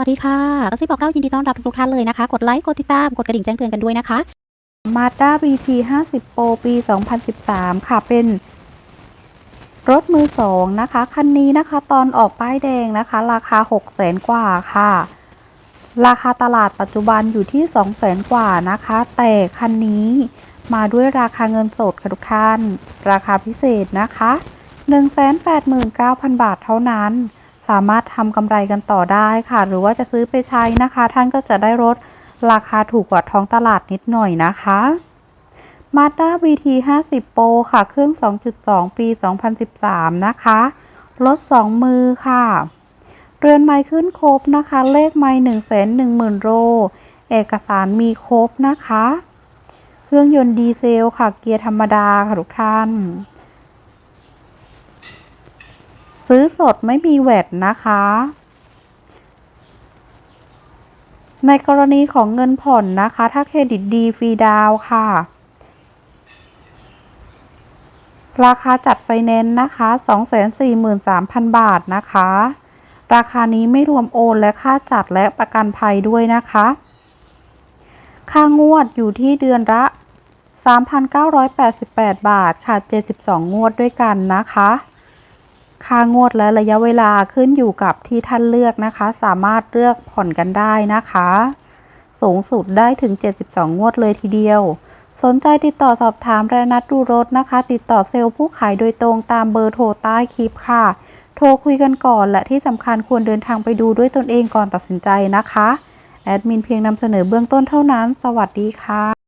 วัสดีค่ะกระซิบบอกเล่ายินดีต้อนรับทุกท่านเลยนะคะ กดไลค์ กดติดตาม กดกระดิ่งแจ้งเตือนกันด้วยนะคะ Mazda BT 50 Pro ปี 2013 ค่ะ เป็นรถมือสองนะคะ คันนี้นะคะ ตอนออกป้ายแดงนะคะ ราคา 6 0 0 0 0 0กว่าค่ะ ราคาตลาดปัจจุบันอยู่ที่ 2 0 0 0 0 0กว่านะคะ แต่คันนี้มาด้วยราคาเงินสดค่ะทุกท่าน ราคาพิเศษนะคะ 189,000 บาทเท่านั้น สามารถทำกำไรกันต่อได้ค่ะ หรือว่าจะซื้อไปใช้นะคะ ท่านก็จะได้รถราคาถูกกว่าท้องตลาดนิดหน่อยนะคะ Mazda BT 50 Pro ค่ะ เครื่อง 2.2 ปี 2013 นะคะ รถ 2 มือค่ะ เรือนไม้ขึ้นครบนะคะ เลขไม้110,000โลเอกสารมีครบนะคะ เครื่องยนต์ดีเซลค่ะ เกียร์ธรรมดาค่ะทุกท่าน ซื้อสดไม่มีแวดนะคะ ในกรณีของเงินผ่อนนะคะ ถ้าเครดิตดีฟรีดาวค่ะ ราคาจัดไฟแนนซ์นะคะ 243,000 บาทนะคะ ราคานี้ไม่รวมโอนและค่าจัดและประกันภัยด้วยนะคะ ค่างวดอยู่ที่เดือนละ3,988 บาทค่ะ 72 งวดด้วยกันนะคะ ค่างวดและระยะเวลาขึ้นอยู่กับที่ท่านเลือกนะคะ สามารถเลือกผ่อนกันได้นะคะ สูงสุดได้ถึง 72 งวดเลยทีเดียว สนใจติดต่อสอบถามและนัดดูรถนะคะ ติดต่อเซลล์ผู้ขายโดยตรงตามเบอร์โทรใต้คลิปค่ะ โทรคุยกันก่อนและที่สำคัญควรเดินทางไปดูด้วยตนเองก่อนตัดสินใจนะคะ แอดมินเพียงนำเสนอเบื้องต้นเท่านั้น สวัสดีค่ะ